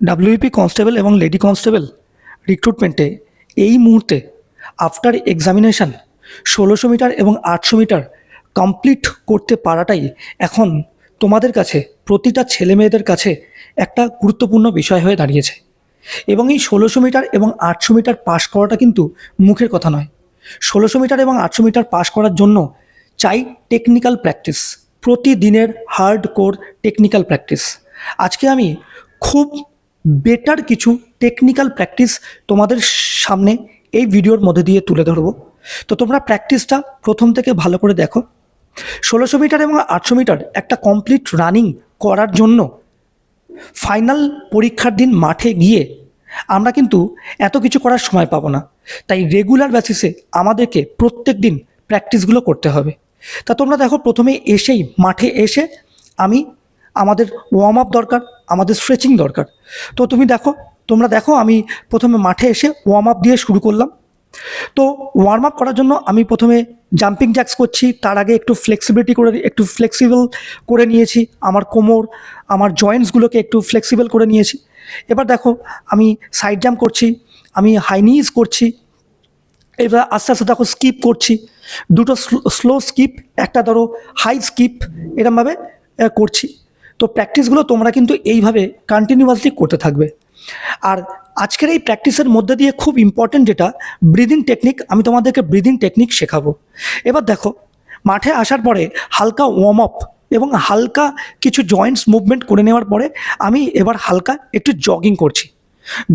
WP constable এবং lady constable রিক্রুটমেন্টে এই মুহূর্তে আফটার এক্সামিনেশান ষোলোশো মিটার এবং আটশো মিটার কমপ্লিট করতে পারাটাই এখন তোমাদের কাছে, প্রতিটা ছেলে মেয়েদের কাছে একটা গুরুত্বপূর্ণ বিষয় হয়ে দাঁড়িয়েছে। এবং এই ষোলোশো মিটার এবং আটশো মিটার পাশ করাটা কিন্তু মুখের কথা নয়। ষোলোশো মিটার এবং আটশো মিটার পাশ করার জন্য চাই টেকনিক্যাল প্র্যাকটিস প্রতিদিনের হার্ড কোর টেকনিক্যাল প্র্যাকটিস আজকে আমি খুব বেটার কিছু টেকনিক্যাল প্র্যাকটিস তোমাদের সামনে এই ভিডিওর মধ্যে দিয়ে তুলে ধরবো। তো তোমরা প্র্যাকটিসটা প্রথম থেকে ভালো করে দেখো। ষোলোশো মিটার এবং আটশো মিটার একটা কমপ্লিট রানিং করার জন্য ফাইনাল পরীক্ষার দিন মাঠে গিয়ে আমরা কিন্তু এত কিছু করার সময় পাবো না। তাই রেগুলার বেসিসে আমাদেরকে প্রত্যেক দিন প্র্যাকটিসগুলো করতে হবে। তা তোমরা দেখো প্রথমে এসেই মাঠে এসে আমি আমাদের ওয়ার্ম আপ দরকার, আমাদের স্ট্রেচিং দরকার। তো তুমি দেখো, তোমরা দেখো আমি প্রথমে মাঠে এসে ওয়ার্ম আপ দিয়ে শুরু করলাম। তো ওয়ার্ম আপ করার জন্য আমি প্রথমে জাম্পিং জ্যাক্স করছি, তার আগে একটু ফ্লেক্সিবিলিটি করে, একটু ফ্লেক্সিবল করে নিয়েছি, আমার কোমর, আমার জয়েন্টসগুলোকে একটু ফ্লেক্সিবল করে নিয়েছি। এবার দেখো, আমি সাইড জাম্প করছি, আমি হাই নিজ করছি, এবার আস্তে আস্তে দেখো স্কিপ করছি। দুটো স্লো স্কিপ একটা ধরো হাই স্কিপ এরমভাবে করছি। তো প্র্যাকটিসগুলো তোমরা কিন্তু এইভাবে কন্টিনিউয়াসলি করতে থাকবে। আর আজকের এই প্র্যাকটিসের মধ্যে দিয়ে খুব ইম্পর্টেন্ট যেটা ব্রিদিং টেকনিক আমি তোমাদেরকে ব্রিদিং টেকনিক শেখাবো। এবার দেখো, মাঠে আসার পরে হালকা ওয়ার্ম আপ এবং হালকা কিছু জয়েন্টস মুভমেন্ট করে নেওয়ার পরে আমি এবার হালকা একটু জগিং করছি।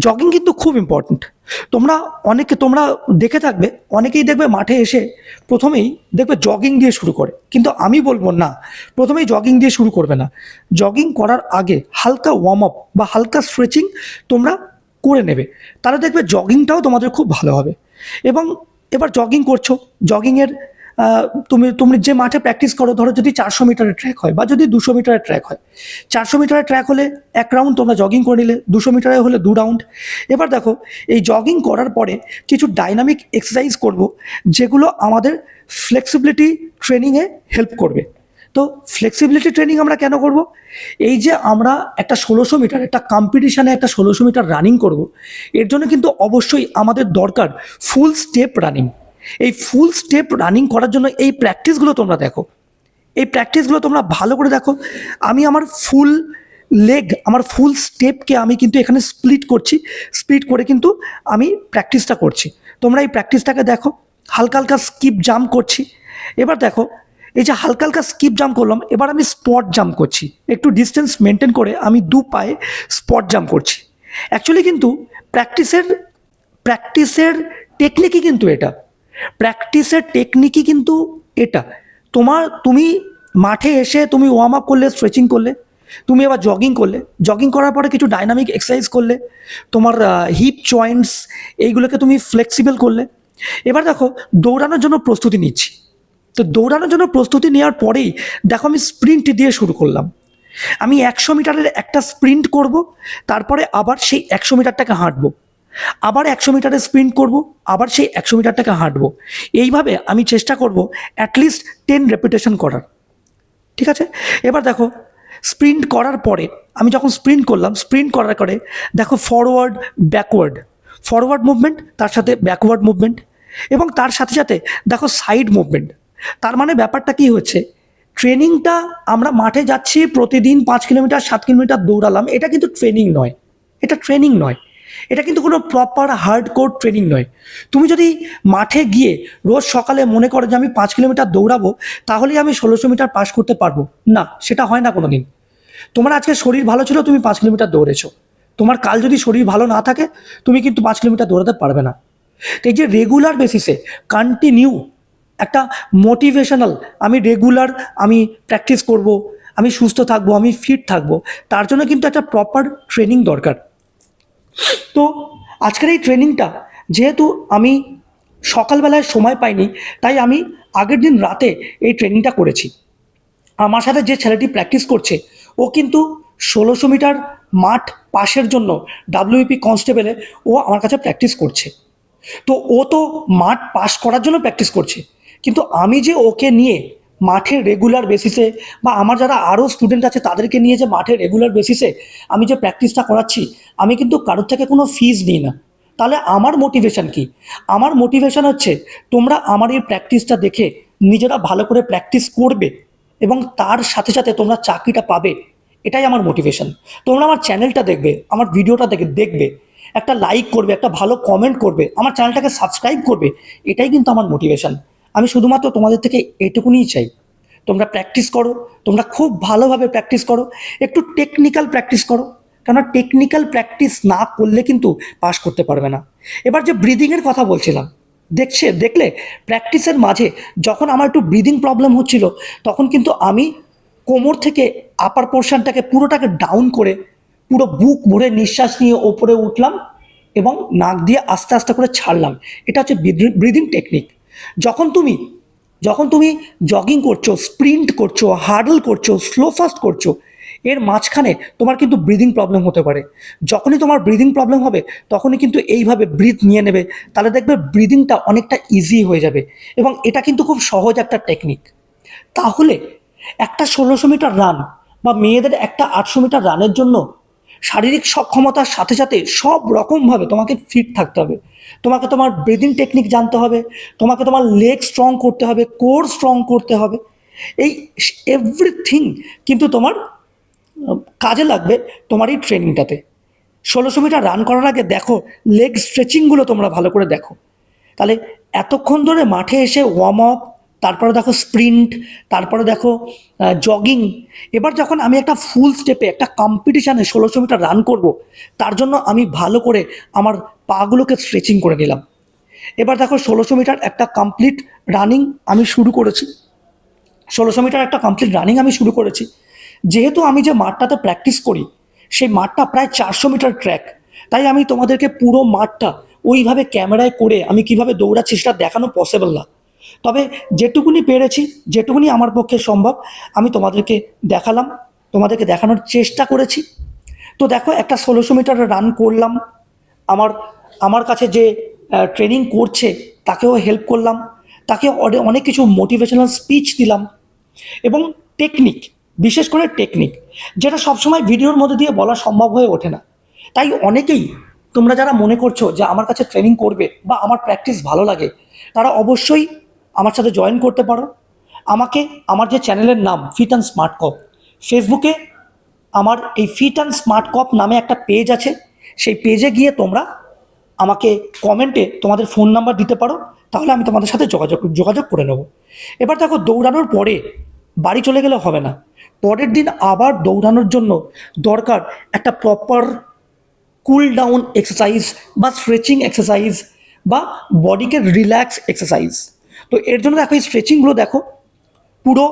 জগিং কিন্তু খুব ইম্পর্ট্যান্ট তোমরা অনেকে, তোমরা দেখে থাকবে, অনেকেই দেখবে মাঠে এসে প্রথমেই দেখবে জগিং দিয়ে শুরু করে। কিন্তু আমি বলব না, প্রথমেই জগিং দিয়ে শুরু করবে না। জগিং করার আগে হালকা ওয়ার্ম আপ বা হালকা স্ট্রেচিং তোমরা করে নেবে। তাহলে দেখবে জগিংটাও তোমাদের খুব ভালো হবে। এবং এবার জগিং করছ জগিংয়ের তুমি তুমি যে মাঠে প্র্যাকটিস করো, ধরো যদি চারশো মিটারের ট্র্যাক হয় বা যদি দুশো মিটারের ট্র্যাক হয়, চারশো মিটারের ট্র্যাক হলে এক রাউন্ড তোমরা জগিং করে নিলে, দুশো মিটারে হলে দু রাউন্ড এবার দেখো, এই জগিং করার পরে কিছু ডাইনামিক এক্সারসাইজ করব, যেগুলো আমাদের ফ্লেক্সিবিলিটি ট্রেনিংয়ে হেল্প করবে। তো ফ্লেক্সিবিলিটি ট্রেনিং আমরা কেন করব? এই যে আমরা একটা ষোলোশো মিটার একটা কম্পিটিশানে একটা ষোলোশো মিটার রানিং করব, এর জন্য কিন্তু অবশ্যই আমাদের দরকার ফুল স্টেপ রানিং এই ফুল স্টেপ রানিং করার জন্য এই প্র্যাকটিসগুলো তোমরা দেখো। এই প্র্যাকটিসগুলো তোমরা ভালো করে দেখো। আমি আমার ফুল লেগ আমার ফুল স্টেপকে আমি কিন্তু এখানে স্প্লিট করছি। স্প্লিট করে কিন্তু আমি প্র্যাকটিসটা করছি। তোমরা এই প্র্যাকটিসটাকে দেখো, হালকা হালকা স্কিপ জাম্প করছি। এবার দেখো, এই যে হালকা হালকা স্কিপ জাম্প করলাম, এবার আমি স্পট জাম্প করছি। একটু ডিস্টেন্স মেনটেন করে আমি দু পায়ে স্পট জাম্প করছি। অ্যাকচুয়ালি কিন্তু প্র্যাকটিসের প্র্যাকটিসের টেকনিকই কিন্তু এটা। প্র্যাকটিসের টেকনিকই কিন্তু এটা। তোমার, তুমি মাঠে এসে তুমি ওয়ার্ম আপ করলে স্ট্রেচিং করলে, তুমি আবার জগিং করলে জগিং করার পরে কিছু ডাইনামিক এক্সারসাইজ করলে, তোমার হিপ জয়েন্টস এইগুলোকে তুমি ফ্লেক্সিবল করলে। এবার দেখো, দৌড়ানোর জন্য প্রস্তুতি নিচ্ছি। তো দৌড়ানোর জন্য প্রস্তুতি নেওয়ার পরেই দেখো আমি স্প্রিন্ট দিয়ে শুরু করলাম। আমি একশো মিটারের একটা স্প্রিন্ট করব, তারপরে আবার সেই একশো মিটারটাকে হাঁটবো। আবার একশো মিটারে স্প্রিন্ট করব, আবার সেই একশো মিটারটাকে হাঁটবো। এইভাবে আমি চেষ্টা করব অ্যাটলিস্ট টেন রেপুটেশন করার। ঠিক আছে? এবার দেখো স্প্রিন্ট করার পরে, আমি যখন স্প্রিন্ট করলাম স্প্রিন্ট করার পরে দেখো ফরওয়ার্ড ব্যাকওয়ার্ড ফরওয়ার্ড মুভমেন্ট তার সাথে ব্যাকওয়ার্ড মুভমেন্ট এবং তার সাথে সাথে দেখো সাইড মুভমেন্ট তার মানে ব্যাপারটা কি হচ্ছে? ট্রেনিংটা আমরা মাঠে যাচ্ছি, প্রতিদিন পাঁচ কিলোমিটার, সাত কিলোমিটার দৌড়ালাম, এটা কিন্তু ট্রেনিং নয়। এটা ট্রেনিং নয়। এটা কিন্তু কোনো প্রপার হার্ড কোর ট্রেনিং নয়। তুমি যদি মাঠে গিয়ে রোজ সকালে মনে করো যে আমি পাঁচ কিলোমিটার দৌড়াবো তাহলেই আমি ষোলোশো মিটার পাস করতে পারব। না, সেটা হয় না কোনো দিন তোমার আজকে শরীর ভালো ছিল, তুমি পাঁচ কিলোমিটার দৌড়েছো। তোমার কাল যদি শরীর ভালো না থাকে, তুমি কিন্তু পাঁচ কিলোমিটার দৌড়াতে পারবে না। তো এই যে রেগুলার বেসিসে কন্টিনিউ একটা মোটিভেশনাল আমি রেগুলার আমি প্র্যাকটিস করব, আমি সুস্থ থাকব, আমি ফিট থাকব, তার জন্য কিন্তু একটা প্রপার ট্রেনিং দরকার। তো আজকের এই ট্রেনিংটা যেহেতু আমি সকালবেলায় সময় পাইনি, তাই আমি আগের দিন রাতে এই ট্রেনিংটা করেছি। আমার সাথে যে ছেলেটি প্র্যাকটিস করছে, ও কিন্তু ষোলোশো মিটার মাঠ পাশের জন্য ডাব্লিউপি কনস্টেবলে ও আমার কাছে প্র্যাকটিস করছে। তো ও তো মাঠ পাস করার জন্য প্র্যাকটিস করছে, কিন্তু আমি যে ওকে নিয়ে মাঠে রেগুলার বেসিসে বা আমার যারা আরও স্টুডেন্ট আছে তাদেরকে নিয়ে যে মাঠে রেগুলার বেসিসে আমি যে প্র্যাকটিসটা করাচ্ছি, আমি কিন্তু কারোর থেকে কোনো ফিজ নিই না। তাহলে আমার মোটিভেশন কি? আমার মোটিভেশান হচ্ছে তোমরা আমার এই প্র্যাকটিসটা দেখে নিজেরা ভালো করে প্র্যাকটিস করবে এবং তার সাথে সাথে তোমরা চাকরিটা পাবে। এটাই আমার মোটিভেশন তোমরা আমার চ্যানেলটা দেখবে, আমার ভিডিওটা দেখে দেখবে, একটা লাইক করবে, একটা ভালো কমেন্ট করবে, আমার চ্যানেলটাকে সাবস্ক্রাইব করবে, এটাই কিন্তু আমার মোটিভেশন আমি শুধুমাত্র তোমাদের থেকে এটুকুনিই চাই। তোমরা প্র্যাকটিস করো, তোমরা খুব ভালোভাবে প্র্যাকটিস করো, একটু টেকনিক্যাল প্র্যাকটিস করো কেন টেকনিক্যাল প্র্যাকটিস না করলে কিন্তু পাস করতে পারবে না। এবার যে ব্রিদিংয়ের কথা বলছিলাম, দেখছে, দেখলে প্র্যাকটিসের মাঝে যখন আমার একটু ব্রিদিং প্রবলেম হচ্ছিল, তখন কিন্তু আমি কোমর থেকে আপার পোর্শনটাকে পুরোটাকে ডাউন করে পুরো বুক ভরে নিঃশ্বাস নিয়ে ওপরে উঠলাম এবং নাক দিয়ে আস্তে আস্তে করে ছাড়লাম। এটা হচ্ছে ব্রিদিং টেকনিক যখন তুমি যখন তুমি জগিং করছ স্প্রিন্ট করছ হার্ডল করছ স্লো ফাস্ট করছ, এর মাঝখানে তোমার কিন্তু ব্রিদিং প্রবলেম হতে পারে। যখনই তোমার ব্রিদিং প্রবলেম হবে, তখনই কিন্তু এইভাবে ব্রিথ নিয়ে নেবে, তাহলে দেখবে ব্রিদিংটা অনেকটা ইজি হয়ে যাবে এবং এটা কিন্তু খুব সহজ একটা টেকনিক তাহলে একটা ষোলোশো মিটার রান বা মেয়েদের একটা আটশো মিটার রানের জন্য শারীরিক সক্ষমতার সাথে সাথে সব রকমভাবে তোমাকে ফিট থাকতে হবে। তোমাকে তোমার ব্রিদিং টেকনিক জানতে হবে, তোমাকে তোমার লেগ স্ট্রং করতে হবে কোর স্ট্রং করতে হবে। এই এভরিথিং কিন্তু তোমার কাজে লাগবে তোমার এই ট্রেনিংটাতে ষোলোশো মিটার রান করার আগে দেখো লেগ স্ট্রেচিংগুলো তোমরা ভালো করে দেখো। তাহলে এতক্ষণ ধরে মাঠে এসে ওয়ার্ম আপ তারপরে দেখো স্প্রিন্ট তারপরে দেখো জগিং এবার যখন আমি একটা ফুল স্টেপে একটা কম্পিটিশানে ষোলোশো মিটার রান করব, তার জন্য আমি ভালো করে আমার পাগুলোকে স্ট্রেচিং করে নিলাম। এবার দেখো ষোলোশো মিটার একটা কমপ্লিট রানিং আমি শুরু করেছি। ষোলোশো মিটার একটা কমপ্লিট রানিং আমি শুরু করেছি। যেহেতু আমি যে মাঠটাতে প্র্যাকটিস করি, সেই মাঠটা প্রায় চারশো মিটার ট্র্যাক তাই আমি তোমাদেরকে পুরো মাঠটা ওইভাবে ক্যামেরায় করে আমি কীভাবে দৌড়াচ্ছি সেটা দেখানো পসিবল না। তবে যেটুকুনি পেরেছি, যেটুকুনি আমার পক্ষে সম্ভব, আমি তোমাদেরকে দেখালাম, তোমাদেরকে দেখানোর চেষ্টা করেছি। তো দেখো, একটা ষোলোশো মিটার রান করলাম। আমার আমার কাছে যে ট্রেনিং করছে, তাকেও হেল্প করলাম। তাকে অনেক কিছু মোটিভেশনাল স্পিচ দিলাম। এবং টেকনিক বিশেষ করে টেকনিক যেটা সবসময় ভিডিওর মধ্যে দিয়ে বলা সম্ভব হয়ে ওঠে না। তাই অনেকেই, তোমরা যারা মনে করছ যে আমার কাছে ট্রেনিং করবে বা আমার প্র্যাকটিস ভালো লাগে, তারা অবশ্যই আমার সাথে জয়েন করতে পারো। আমাকে আমার যে চ্যানেলের নাম ফিট অ্যান্ড স্মার্ট কপ ফেসবুকে আমার এই ফিট অ্যান্ড স্মার্ট কপ নামে একটা পেজ আছে। সেই পেজে গিয়ে তোমরা আমাকে কমেন্টে তোমাদের ফোন নাম্বার দিতে পারো, তাহলে আমি তোমাদের সাথে যোগাযোগ যোগাযোগ করে নেব। এবার দেখো, দৌড়ানোর পরে বাড়ি চলে গেলে হবে না। পরের দিন আবার দৌড়ানোর জন্য দরকার একটা প্রপার কুল ডাউন এক্সারসাইজ বা স্ট্রেচিং এক্সারসাইজ বা বডিকে রিল্যাক্স এক্সারসাইজ তো এর জন্য দেখো এই স্ট্রেচিংগুলো দেখো, পুরো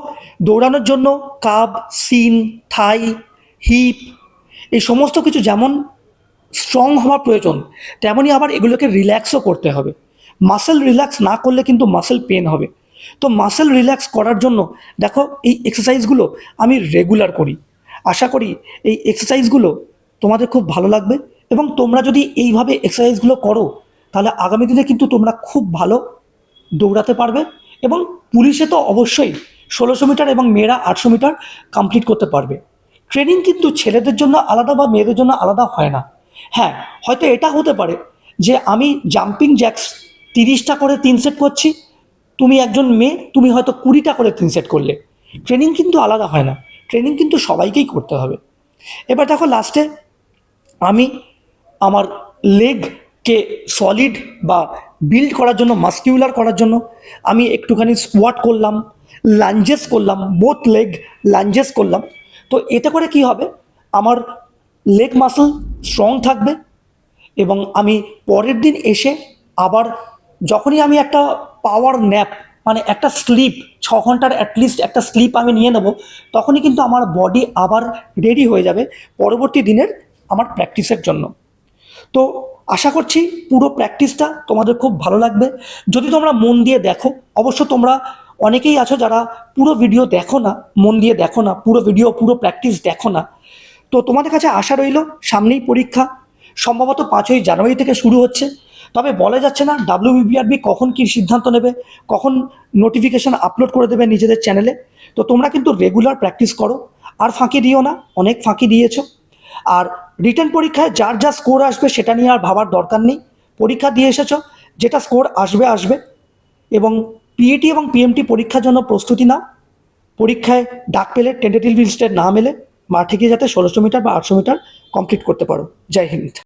দৌড়ানোর জন্য কাব সিন থাই, হিপ, এই সমস্ত কিছু যেমন স্ট্রং হওয়ার প্রয়োজন তেমনই আবার এগুলোকে রিল্যাক্সও করতে হবে। মাসেল রিল্যাক্স না করলে কিন্তু মাসেল পেন হবে। তো মাসেল রিল্যাক্স করার জন্য দেখো এই এক্সারসাইজগুলো আমি রেগুলার করি। আশা করি এই এক্সারসাইজগুলো তোমাদের খুব ভালো লাগবে এবং তোমরা যদি এইভাবে এক্সারসাইজগুলো করো, তাহলে আগামী দিনে কিন্তু তোমরা খুব ভালো দৌড়াতে পারবে এবং পুলিশে তো অবশ্যই ষোলোশো মিটার এবং মেয়েরা আটশো মিটার কমপ্লিট করতে পারবে। ট্রেনিং কিন্তু ছেলেদের জন্য আলাদা বা মেয়েদের জন্য আলাদা হয় না। হ্যাঁ হয়তো এটা হতে পারে যে আমি জাম্পিং জ্যাক্স তিরিশটা করে তিন সেট করছি, তুমি একজন মেয়ে, তুমি হয়তো কুড়িটা করে তিন সেট করলে। ট্রেনিং কিন্তু আলাদা হয় না। ট্রেনিং কিন্তু সবাইকেই করতে হবে। এবার দেখো লাস্টে আমি আমার লেগকে সলিড বা বিল্ড করার জন্য মাস্কিউলার করার জন্য, আমি একটুখানি স্কোয়াট করলাম লাঞ্জেস করলাম বোথ লেগ লাঞ্জেস করলাম। তো এতে করে কি হবে? আমার লেগ মাসল স্ট্রং থাকবে এবং আমি পরের দিন এসে আবার যখনই আমি একটা পাওয়ার ন্যাপ মানে একটা স্লিপ ছ ঘণ্টার অ্যাটলিস্ট একটা স্লিপ আমি নিয়ে নেব, তখনই কিন্তু আমার বডি আবার রেডি হয়ে যাবে পরবর্তী দিনের আমার প্র্যাকটিসের জন্য। তো আশা করছি পুরো প্র্যাকটিসটা তোমাদের খুব ভালো লাগবে। যদি তোমরা মন দিয়ে দেখো, অবশ্য তোমরা অনেকেই আছো যারা পুরো ভিডিও দেখো না, মন দিয়ে দেখো না, পুরো ভিডিও পুরো প্র্যাকটিস দেখো না। তো তোমাদের কাছে আশা রইল, সামনেই পরীক্ষা, সম্ভবত পাঁচই জানুয়ারি থেকে শুরু হচ্ছে। তবে বলা যাচ্ছে না ডাব্লিউবিআরবি কখন কী সিদ্ধান্ত নেবে, কখন নোটিফিকেশান আপলোড করে দেবে নিজেদের চ্যানেলে তো তোমরা কিন্তু রেগুলার প্র্যাকটিস করো, আর ফাঁকি দিও না, অনেক ফাঁকি দিয়েছ। আর রিটার্ন পরীক্ষায় যার যা স্কোর আসবে সেটা নিয়ে আর ভাবার দরকার নেই। পরীক্ষা দিয়ে এসেছ, যেটা স্কোর আসবে আসবে। এবং পিএটি এবং পিএমটি পরীক্ষার জন্য প্রস্তুতি নাও। পরীক্ষায় ডাক পেলে টেন্টেটিভ লিস্টের না মেলে, মাঠে গিয়ে যাতে ষোলোশো মিটার বা আটশো মিটার কমপ্লিট করতে পারো। জয় হিন্দ।